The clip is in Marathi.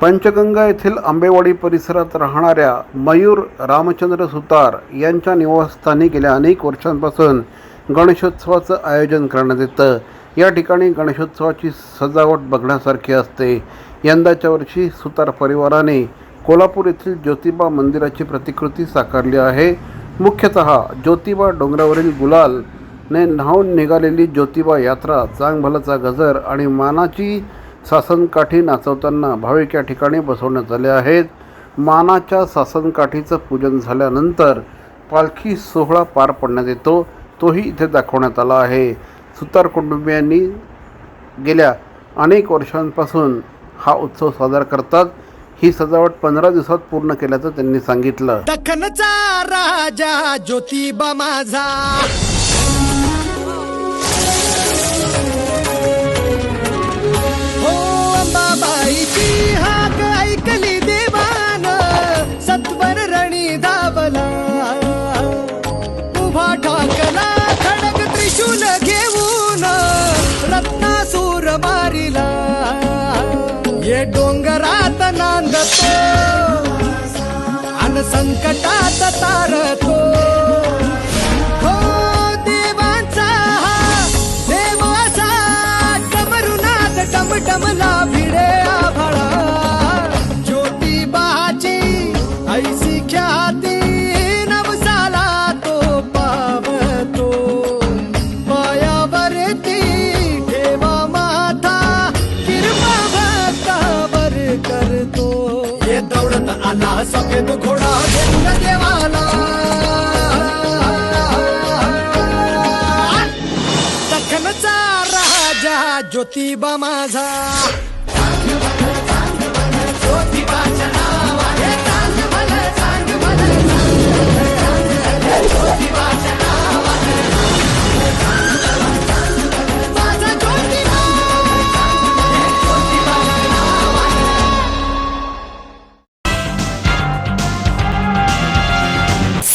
पंचगंगा येथील आंबेवाडी परिसरात राहणाऱ्या मयूर रामचंद्र सुतार यांच्या निवासस्थानी गेल्या अनेक वर्षांपासून गणेशोत्सवाचं आयोजन करण्यात येतं. या ठिकाणी गणेशोत्सवाची सजावट बघण्यासारखी असते. यंदाच्या वर्षी सुतार परिवाराने कोल्हापूर येथील ज्योतिबा मंदिराची प्रतिकृती साकारली आहे. मुख्यतः ज्योतिबा डोंगरावरील गुलाल ने न्हावून निघालेली ज्योतिबा यात्रा चांगभलाचा गजर आणि मानाची सासनकाठी नाचवताना भाविक या ठिकाणी बसवण्यात आले आहेत. मानाच्या सासनकाठीचं पूजन झाल्यानंतर पालखी सोहळा पार पडण्यात येतो. तोही इथे दाखवण्यात आला आहे. सुतार कुटुंबियांनी गेल्या अनेक वर्षांपासून हा उत्सव साजरा करतात. ही सजावट पंधरा दिवसात पूर्ण केल्याचं त्यांनी सांगितलं. दखनचा राजा ज्योतिबा माझा. अंबाबाईची हाक ऐकली देवान सत्वर रणी दाबला. उभा ठाकला खडक त्रिशूल घेऊन रत्नासूर मारिला. ये डोंगरात नांदतो अन संकटात तारतो. हो आला सफेद घोडा घेऊन देवाला. दखनचा राजा ज्योतिबा माझा. ज्योतिबा